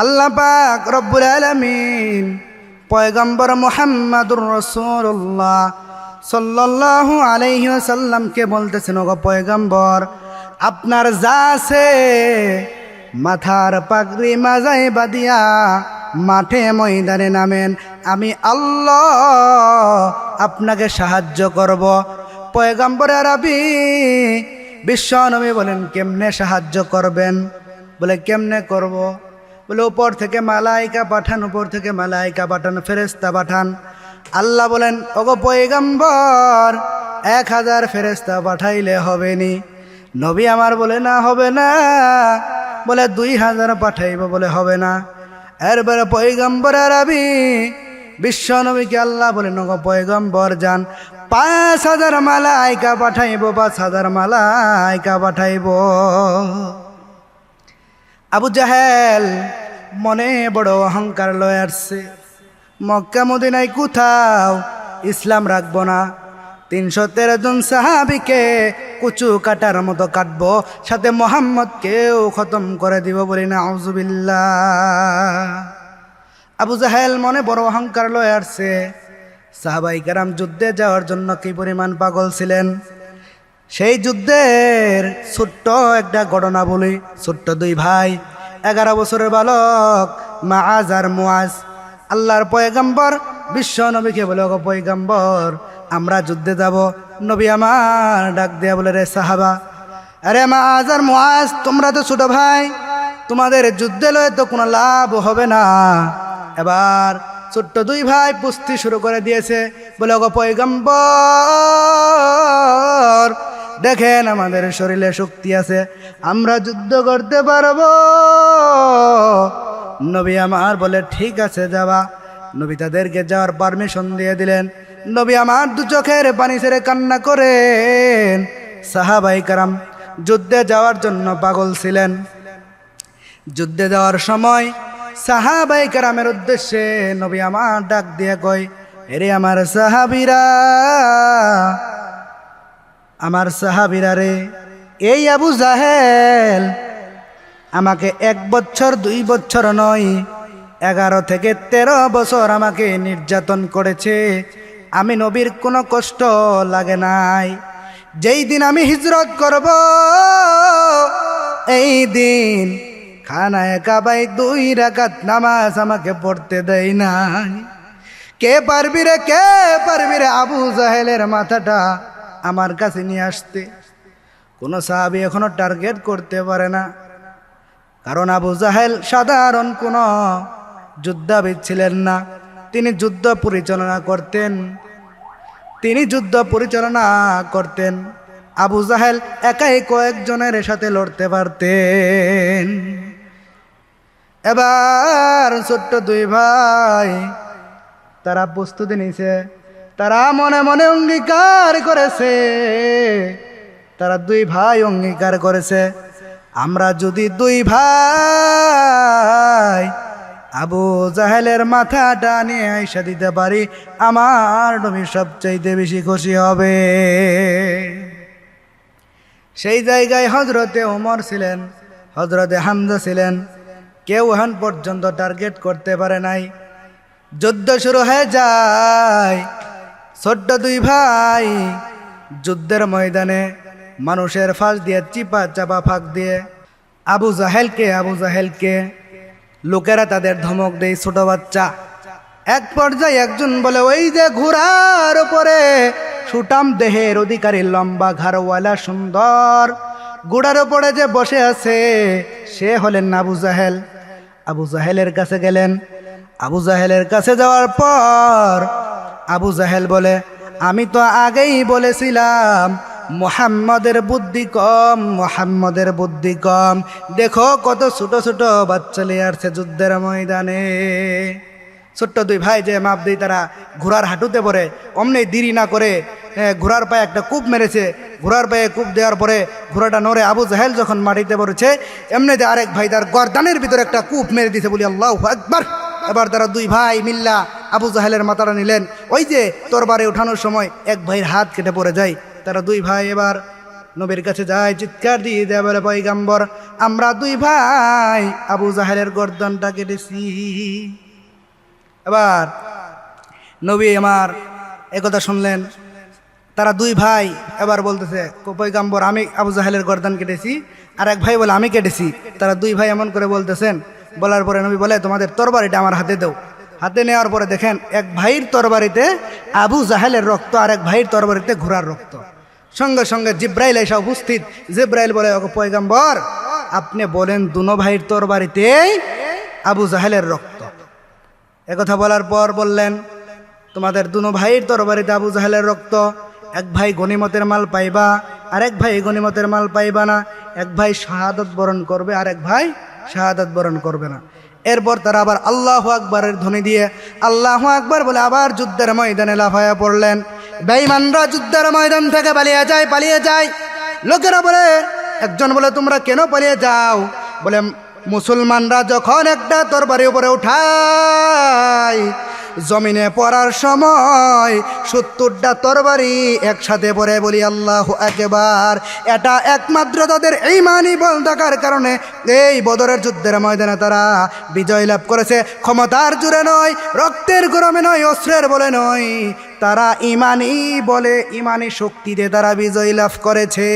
আল্লাহ পাক রব্বুল আলমিন পয়গম্বর মোহাম্মদুর রসুল্লাহ সাল্লাল্লাহু আলাইহি সাল্লামকে বলতেছেন, ওগো পয়গম্বর, আপনার যা আছে, মাথার পাগড়ি মাজায় বাদিয়া মাঠে ময়দানে নামেন। আমি আল্লাহ আপনাকে সাহায্য করব। পয়গম্বর আরবি বিশ্বনবী বলেন, কেমনে সাহায্য করবেন? বলে, কেমনে করব? বলে, উপর থেকে মালাইকা পাঠান, উপর থেকে মালাইকা পাঠান ফেরেস্তা পাঠান। আল্লাহ বলেন, ওগো পয়গম্বর, এক হাজার ফেরেস্তা পাঠাইলে হবে নি। নবী আমার বলে, না, হবে না। বলে, দুই হাজার পাঠাইব বলে, হবে না। এরপরে পয়গম্বর আরবি বিশ্ব নবীকে আল্লাহ বলেন, ওগো পয়গম্বর যান, পাঁচ হাজার মালাইকা পাঠাইব, পাঁচ হাজার মালাইকা পাঠাইব। আবু জাহেল মনে বড় অহংকার লয়ে আসছে। মক্কা মদিনায় কোথাও ইসলাম রাখব না। তিনশো তেরো জন সাহাবিকে কুচু কাটার মতো কাটবো, সাথে মোহাম্মদকেও খতম করে দিব বলি না আউজুবিল্লা আবু জাহেল মনে বড় অহংকার লয়ে আসছে। সাহাবাই কারাম যুদ্ধে যাওয়ার জন্য কি পরিমাণ পাগল ছিলেন? সেই যুদ্ধের ছোট্ট একটা ঘটনা বলি, ছোট্ট দুই ভাই এগারো বছরের বালক, মাআজ আর মুআজ। আল্লাহর পয়গম্বর, বিশ্ব নবীকে বলে, ওগো পয়গম্বর, আমরা যুদ্ধে যাব। নবী আমার ডাক দেয়া বলে, রে সাহাবা, আরে মাআজ আর মুআজ, তোমরা তো ছোট ভাই, তোমাদের যুদ্ধে লয়ে তো কোনো লাভ হবে না। এবার ছোট্ট দুই ভাই পুস্তি শুরু করে দিয়েছে। বলে, ওগো পয়গম্বর দেখেন আমাদের শরীরে শক্তি আছে, আমরা যুদ্ধ করতে পারব। নবী আমার বলে, ঠিক আছে, যাবা। নবী তাদেরকে যাওয়ার পারমিশন দিয়ে দিলেন। নবী আমার দু চোখের পানি ছেড়ে কান্না করেন। সাহাবাই কারাম যুদ্ধে যাওয়ার জন্য পাগল ছিলেন। যুদ্ধে যাওয়ার সময় সাহাবাই কারামের উদ্দেশ্যে নবী আমার ডাক দিয়ে কয়, এরে আমার সাহাবিরা আমার সাহাবিরা রে এই আবু জাহেল, আমাকে এক বছর, দুই বছর নয়, এগারো থেকে তেরো বছর আমাকে নির্যাতন করেছে। আমি নবীর কোনো কষ্ট লাগে নাই। যেই দিন আমি হিজরত করব, এই দিন খানায় কাবাই দুই রাকাত নামাজ আমাকে পড়তে দেয় নাই। কে পারবি রে, কে পারবি রে আবু জাহেলের মাথাটা আমার কাছে নিয়ে আসতে। কোনো সাহাবি এখনও টার্গেট করতে পারে না। কারণ আবু জাহেল সাধারণ কোনো যুদ্ধাবিদ ছিলেন না। তিনি যুদ্ধ পরিচালনা করতেন। তিনি যুদ্ধ পরিচালনা করতেন। আবু জাহেল একাই কয়েকজনের সাথে লড়তে পারতেন। এবার ছোট্ট দুই ভাই, তারা প্রস্তুতি নিছে তারা মনে মনে অঙ্গীকার করেছে। তারা দুই ভাই অঙ্গীকার করেছে। আমরা যদি দুই ভাই আবু জাহেলের মাথাটা নিয়ে আইসা দিতে পারি, আমার নবী সবচাইতে বেশি খুশি হবে। সেই জায়গায় হজরতে ওমর ছিলেন হজরতে হামজা ছিলেন। কেউ এখন পর্যন্ত টার্গেট করতে পারে নাই। যুদ্ধ শুরু হয়ে যায়। ছোট্ট দুই ভাই যুদ্ধের ময়দানে মানুষের ফাঁস দিয়ে, চিপা চাপা ফাঁক দিয়ে আবু জাহেলকে আবু জাহেলকে লোকেরা তাদের ধমক দেয়, ছোট বাচ্চা, এক পর্যায়ে একজন বলে, ওই যে ঘোড়ার উপরে সুটাম দেহের অধিকারী, লম্বা ঘাড়ওয়ালা, সুন্দর। ঘোড়ার উপরে যে বসে আছে, সে হলেন আবু জাহেল। আবু জাহেলের কাছে গেলেন। আবু জাহেলের কাছে যাওয়ার পর আবু জাহেল বলে, আমি তো আগেই বলেছিলাম, মোহাম্মদের বুদ্ধি কম, মোহাম্মদের বুদ্ধি কম। দেখো কত ছোট ছোট বাচ্চা লিয়ে আসছে যুদ্ধের ময়দানে। ছোট্ট দুই ভাই যে মাপ দিই তারা ঘোড়ার হাঁটুতে পড়ে, অমনি দেরি না করে ঘোড়ার পায়ে একটা কূপ মেরেছে। ঘোড়ার পায়ে কূপ দেওয়ার পরে ঘোড়াটা নড়ে আবু জাহেল যখন মাটিতে পড়েছে, এমনিতে আরেক ভাই তার গরদানের ভিতরে একটা কূপ মেরে দিছে বলি, আল্লাহ একবার এবার তারা দুই ভাই মিল্লা আবু জাহেলের মাথাটা নিলেন। ওই যে তরবারে ওঠানোর সময় এক ভাইয়ের হাত কেটে পড়ে যায়। তারা দুই ভাই এবার নবীর কাছে যায়, চিৎকার দিয়ে দেয় বলে, পয়গাম্বর, আমরা দুই ভাই আবু জাহেলের গর্দনটা কেটেছি। এবার নবী আমার একথা শুনলেন। তারা দুই ভাই এবার বলতেছে পৈগাম্বর আমি আবু জাহেলের গর্দান কেটেছি, আর এক ভাই বলে, আমি কেটেছি। তারা দুই ভাই এমন করে বলতেছেন। বলার পরে নবী বলে, তোমাদের তরবারিটা আমার হাতে দাও। হাতে নেওয়ার পরে দেখেন এক ভাইয়ের তরবারিতে আবু জাহেলের রক্ত আর এক ভাইয়ের তরবারিতে ঘোড়ার রক্ত। সঙ্গে সঙ্গে জিব্রাইল এসে উপস্থিত। জিব্রাইল বলে ওকে পয়গাম্বর, আপনি বলেন দুনো ভাইয়ের তরবারিতে আবু জাহেলের রক্ত। একথা বলার পর বললেন, তোমাদের দুনো ভাইয়ের তরবারিতে আবু জাহেলের রক্ত। এক ভাই গনিমতের মাল পাইবা, আর এক ভাই গনিমতের মাল পাইবা না। এক ভাই শাহাদত বরণ করবে, আর এক ভাই শাহাদত বরণ করবে না। এরপর তারা আবার আল্লাহ আকবরের ধ্বনি দিয়ে আল্লাহ আকবর বলে আবার যুদ্ধের ময়দানে লাফায়া পড়লেন। বেঈমানরা যুদ্ধের ময়দান থেকে পালিয়ে যায় পালিয়ে যায়। লোকেরা বলে, একজন বলে, তোমরা কেন পালিয়ে যাও? বলে, মুসলমানরা যখন একটা তরবারি উপরে উঠায় জমিনে পড়ার সময় সত্তরটা তরবারি একসাথে পড়ে বলি, আল্লাহ একেবার এটা একমাত্র তাদের এই মানি বল থাকার কারণে এই বদরের যুদ্ধের ময়দানে তারা বিজয় লাভ করেছে। ক্ষমতার জুড়ে নয়, রক্তের গরমে নয়, অস্ত্রের বলে নয়। তারা ইমানই বলে ইমানি শক্তিতে তারা বিজয় লাভ করেছে।